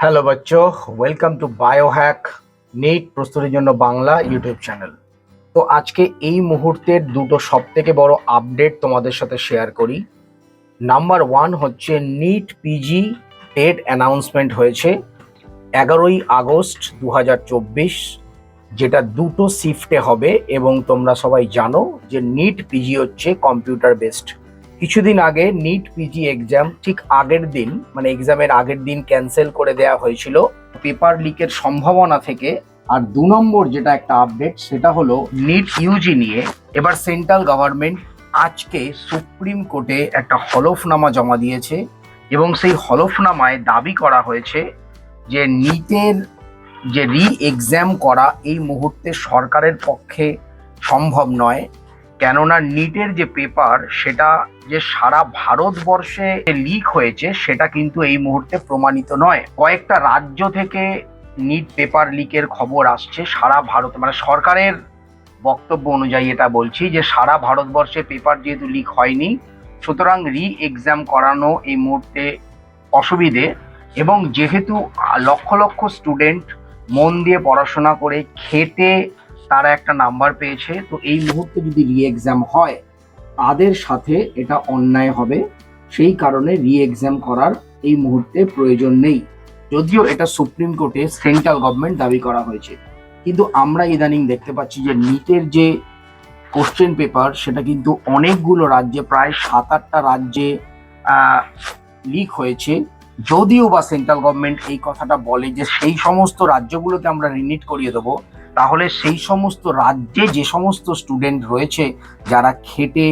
Hello বাচ্চো। Welcome to Biohack NEET প্রস্তুতির জন্য বাংলা ইউটিউব চ্যানেল তো আজকে এই মুহূর্তের দুটো সব থেকে বড় আপডেট তোমাদের সাথে শেয়ার করি। নাম্বার ওয়ান হচ্ছে নিট পিজি টেট অ্যানাউন্সমেন্ট হয়েছে এগারোই আগস্ট দু হাজার চব্বিশ, যেটা দুটো শিফটে হবে এবং তোমরা সবাই জানো যে নিট পিজি হচ্ছে কম্পিউটার বেসড কিছুদিন আগে নিট পিজি এক্সাম ঠিক আগের দিন মানে এক্সামের আগের দিন ক্যান্সেল করে দেওয়া হয়েছিল। পেপার লিকের সম্ভাবনা থেকে আর দু নম্বর যেটা একটা আপডেট সেটা হলো নিট ইউজি নিয়ে এবার সেন্ট্রাল গভর্নমেন্ট আজকে সুপ্রিম কোর্টে একটা হলফনামা জমা দিয়েছে এবং সেই হলফনামায় দাবি করা হয়েছে যে নিটের যে রি এক্সাম করা এই মুহূর্তে সরকারের পক্ষে সম্ভব নয়। কেননা নিটের যে পেপার সেটা যে সারা ভারতবর্ষে লিক হয়েছে, সেটা কিন্তু এই মুহূর্তে প্রমাণিত নয়। কয়েকটা রাজ্য থেকে নিট পেপার লিকের খবর আসছে সারা ভারত মানে সরকারের বক্তব্য অনুযায়ী এটা বলছি যে সারা ভারতবর্ষে পেপার যেহেতু লিক হয়নি, সুতরাং রি এক্সাম করানো এই মুহূর্তে অসুবিধে। এবং যেহেতু লক্ষ লক্ষ স্টুডেন্ট মন দিয়ে পড়াশোনা করে খেটে তারা একটা নাম্বার পেয়েছে, তো এই মুহূর্তে যদি রি এক্সাম হয়, তাদের সাথে এটা অন্যায় হবে। সেই কারণে রি এক্সাম করার এই মুহূর্তে প্রয়োজন নেই। যদিও এটা সুপ্রিম কোর্টে সেন্ট্রাল গভর্নমেন্ট দাবি করা হয়েছে। কিন্তু আমরা ইদানিং দেখতে পাচ্ছি যে নিটের যে কোশ্চেন পেপার সেটা কিন্তু অনেকগুলো রাজ্যে, প্রায় সাত আটটা রাজ্যে লিক হয়েছে। যদিও বা সেন্ট্রাল গভর্নমেন্ট এই কথাটা বলে যে সেই সমস্ত রাজ্যগুলোতে আমরা রিনিট করিয়ে দেবো তাহলে সেই সমস্ত রাজ্যে যে সমস্ত স্টুডেন্ট রয়েছে, যারা খেটে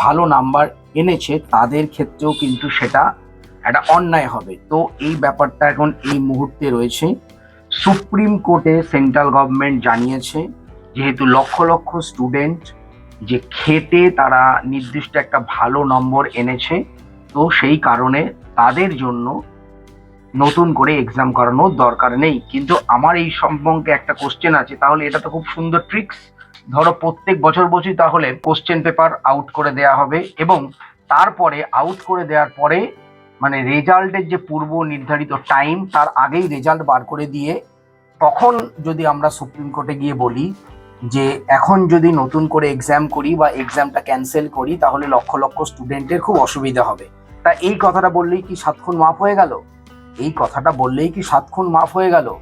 ভালো নাম্বার এনেছে, তাদের ক্ষেত্রেও কিন্তু সেটা একটা অন্যায় হবে। তো এই ব্যাপারটা এখন এই মুহূর্তে রয়েছে। সুপ্রিম কোর্টে সেন্ট্রাল গভর্নমেন্ট জানিয়েছে, যেহেতু লক্ষ লক্ষ স্টুডেন্ট যে খেটে তারা নির্দিষ্ট একটা ভালো নম্বর এনেছে, তো সেই কারণে তাদের জন্য নতুন করে এক্সাম করানোর দরকার নেই। কিন্তু আমার এই সম্পর্কে একটা কোশ্চেন আছে, তাহলে এটা তো খুব সুন্দর ট্রিক্স ধরো প্রত্যেক বছর বছর তাহলে কোশ্চেন পেপার আউট করে দেয়া হবে এবং তারপরে আউট করে দেওয়ার পরে মানে রেজাল্টের যে পূর্ব নির্ধারিত টাইম তার আগেই রেজাল্ট বার করে দিয়ে তখন যদি আমরা সুপ্রিম কোর্টে গিয়ে বলি যে এখন যদি নতুন করে এক্সাম করি বা এক্সামটা ক্যান্সেল করি, তাহলে লক্ষ লক্ষ স্টুডেন্টের খুব অসুবিধা হবে। তা এই কথাটা বললেই কি সাতক্ষণ মাফ হয়ে গেল? এই কথাটা বললেই কি সাত খুন মাফ হয়ে গেল?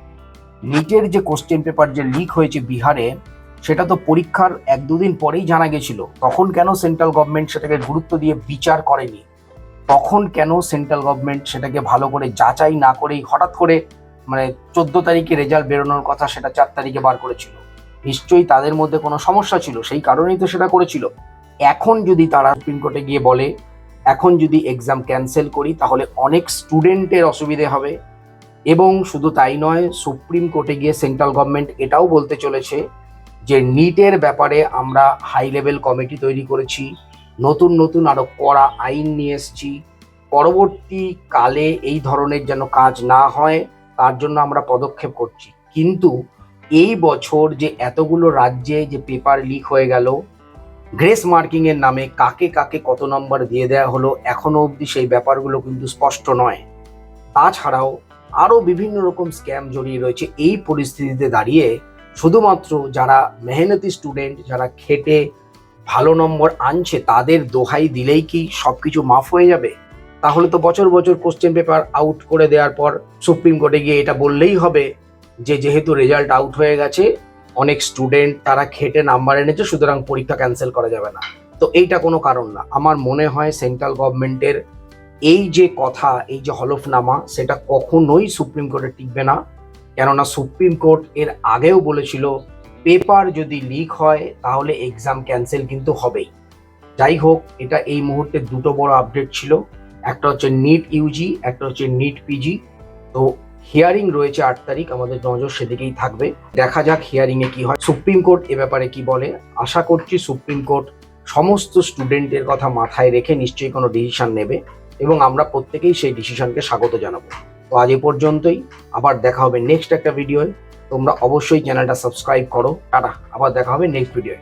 নিটের যে কোশ্চেন পেপার যে লিক হয়েছে বিহারে, সেটা তো পরীক্ষার এক দুদিন পরেই জানা গেছিল। তখন কেন সেন্ট্রাল গভর্নমেন্ট সেটাকে গুরুত্ব দিয়ে বিচার করেনি? তখন কেন সেন্ট্রাল গভর্নমেন্ট সেটাকে ভালো করে যাচাই না করেই হঠাৎ করে মানে চোদ্দ তারিখে রেজাল্ট বেরোনোর কথা সেটা চার তারিখে বার করেছিল? নিশ্চয়ই তাদের মধ্যে কোনো সমস্যা ছিল, সেই কারণেই তো সেটা করেছিল। এখন যদি তারা সুপ্রিম কোর্টে গিয়ে বলে এখন যদি এক্সাম ক্যান্সেল করি, তাহলে অনেক স্টুডেন্টের অসুবিধে হবে। এবং শুধু তাই নয়, সুপ্রিম কোর্টে গিয়ে সেন্ট্রাল গভর্নমেন্ট এটাও বলতে চলেছে যে নিটের ব্যাপারে আমরা হাই লেভেল কমিটি তৈরি করেছি। নতুন নতুন আরও কড়া আইন নিয়ে এসেছি। পরবর্তী কালে এই ধরনের যেন কাজ না হয়, তার জন্য আমরা পদক্ষেপ করছি। কিন্তু এই বছর যে এতগুলো রাজ্যে যে পেপার লিক হয়ে গেল গ্রেস মার্কিং এর নামে কাকে কাকে কত নম্বর দিয়ে দেওয়া হলো এখনও অবধি সেই ব্যাপারগুলো কিন্তু স্পষ্ট নয়। তাছাড়াও আরও বিভিন্ন রকম স্ক্যাম জড়িয়ে রয়েছে এই পরিস্থিতিতে দাঁড়িয়ে শুধুমাত্র যারা মেহনতি স্টুডেন্ট যারা খেটে ভালো নম্বর আনছে তাদের দোহাই দিলেই কি সব কিছু মাফ হয়ে যাবে? তাহলে তো বছর বছর কোশ্চেন পেপার আউট করে দেওয়ার পর সুপ্রিম কোর্টে গিয়ে এটা বললেই হবে যে যেহেতু রেজাল্ট আউট হয়ে গেছে অনেক স্টুডেন্ট তারা খেটে নাম্বার এনেছে, সুতরাং পরীক্ষা ক্যান্সেল করা যাবে না। তো এইটা কোনো কারণ না। আমার মনে হয় সেন্ট্রাল গভর্নমেন্টের এই যে কথা, এই যে হলফনামা, সেটা কখনোই সুপ্রিম কোর্টে টিকবে না। কেননা সুপ্রিম কোর্ট এর আগেও বলেছিল পেপার যদি লিক হয়, তাহলে এক্সাম ক্যান্সেল কিন্তু হবেই। যাই হোক, এটা এই মুহূর্তে দুটো বড় আপডেট ছিল। একটা হচ্ছে নিট ইউজি একটা হচ্ছে নিট পিজি তো হিয়ারিং রয়েছে আট তারিখ, আমাদের নজর সেদিকেই থাকবে। দেখা যাক হিয়ারিং এ কি হয়। সুপ্রিম কোর্ট এ ব্যাপারে কি বলে? আশা করছি সুপ্রিম কোর্ট সমস্ত স্টুডেন্টের কথা মাথায় রেখে নিশ্চয়ই কোনো ডিসিশন নেবে এবং আমরা প্রত্যেকেই সেই ডিসিশনকে স্বাগত জানাব। তো আজ এ পর্যন্তই। আবার দেখা হবে নেক্সট একটা ভিডিওয় তোমরা অবশ্যই চ্যানেলটা সাবস্ক্রাইব করো। টাটা। আবার দেখা হবে নেক্সট ভিডিওয়